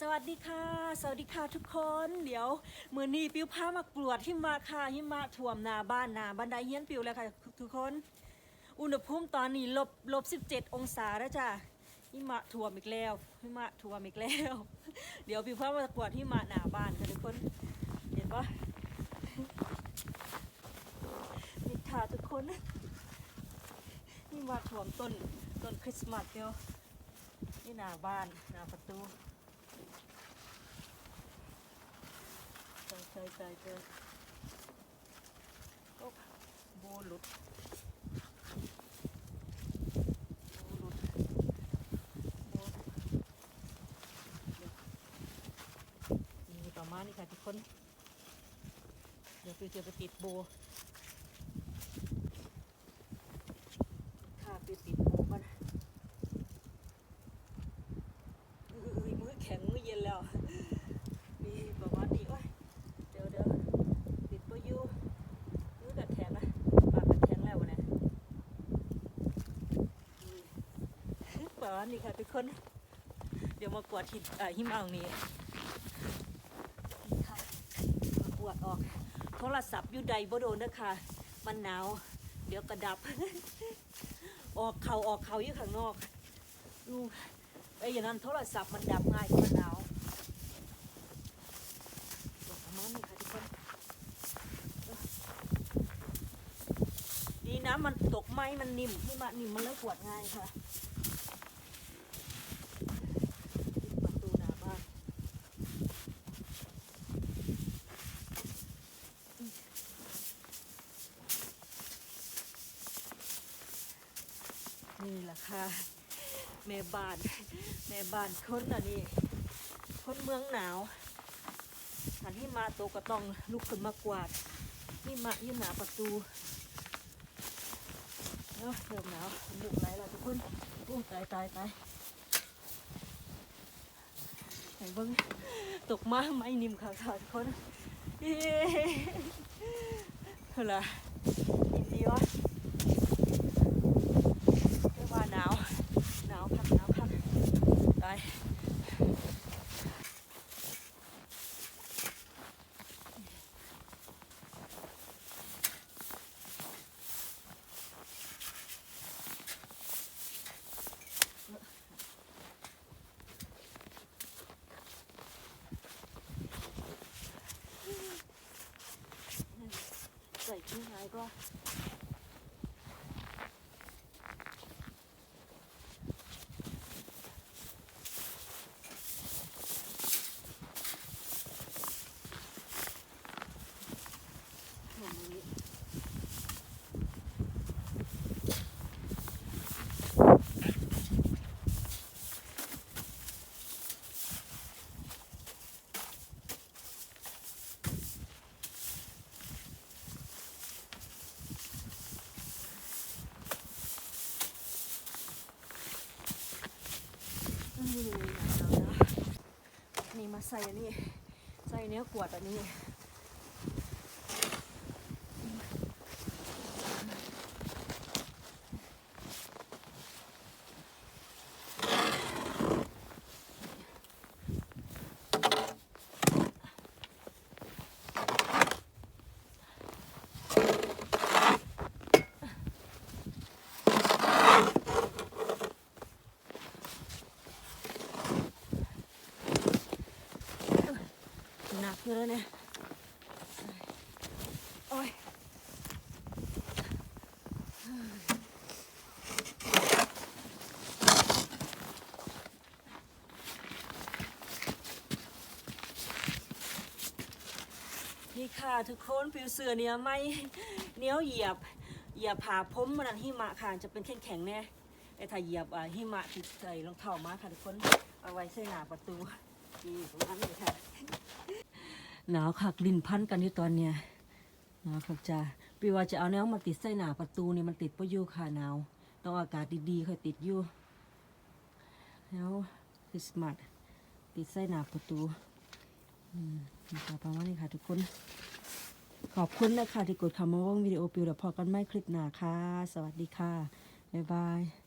สวัสดีค่ะ สวัสดีค่ะทุกคน เดี๋ยวมือนี้ปิวพามากรวดหิมะค่ะหิมะท่วมหนาบ้านหนาบันไดเฮียนปิวเลยค่ะทุกคน อุณหภูมิตอนนี้ลบลบ17องศาแล้วจ้ะหิมะท่วมอีกแล้วหิมะท่วมอีกแล้ว เดี๋ยวปิวพามากรวดหิมะหนาบ้านค่ะทุกคน เห็นปะนี่ค่ะทุกคนหิมะท่วมต้นต้นคริสต์มาสเดียวนี่หน้าบ้านหน้าประตู ใช่ใช่ใช่ใช่โอ้โบหลุดโบหลุดโบนี่ประมาณนี้ค่ะทุกคน เดี๋ยวไปเจอไปติดโบ ค่ะไปติดโบก่อนอื้ออื้อมือแข็งมือเย็นแล้ว นี่ประมาณนี้โอ้ย เดี๋ยวเดี๋ยวติดตัวยูมือกัดแขนนะปากกัดแขนแล้ววะเนี่ยอืมป ระมาณนี้ค่ะทุกคน เดี๋ยวมากวาดหินหิมะตรงนี้ค่ะมากวาดออก โทรศัพท์อยู่ใดบ่โดนนะคะมันหนาว เดี๋ยวกระดับ ออกเขาออกเขาอยู่ข้างนอกดูไอ้อย่างนั้นโทรศัพท์มันดับง่ายมันหนาวประมานี้ค่ะทุกคนดีนะมันตกไม้มันนิ่มที่มานิ่มมันเลยปวดง่ายค่ะตูหน้าบ้าน นี่แหละค่ะ แม่บ้าน แม่บ้านคนอันนี้คนเมืองหนาวหันที่มาโตก็ต้องลุกขึ้นมากวาดนี่มายืนหนาประตูเนาะเริ่มหนาวหมุกไหลแล้วทุกคนโอ้ตายตายตายไหนเบิ้งตกมาไม่นิ่มค่ะค่ะทุกคนเย้เฮ้ยล่ะนิ่มดีวะเรียกว่าหนาวหนาวครับหนาวครับตาย ใส่ที่ไหนก็อย่างนี้อืมเอาๆ นี่มาใส่อันนี้ ใส่เนื้อกวดอันนี้ นี่ค่ะทุกคนผิวเสือเนี้ยไม่เนี้ยวเหยียบเหยียบผ่าผมมันนั้นหิมะค่ะจะเป็นแข็งๆแน่ไอ้ถ้าเหยียบหิมะที่ใส่รองเท้ามาค่ะทุกคนเอาไว้ใส่หน้าประตูนี่ตรงนั้นเลยค่ะหนาวคักลิ้นพันกันอยู่ตอนเนี้ยหนาวคักจ้าปีว่าจะเอาแนวมาติดใส่หน้าประตูนี่มันติดปะยู่ค่ะหนาวต้องอากาศดีๆค่อยติดอยู่แล้วคริสต์มาสติดใส่หน้าประตู อืมนี่ค่ะประมาณนี้ค่ะทุกคน ขอบคุณนะคะที่กดคำมาว่างวิดีโอปิวเดี๋ยวพอกันไม่คลิปหน้าค่ะ สวัสดีค่ะ บ๊ายบาย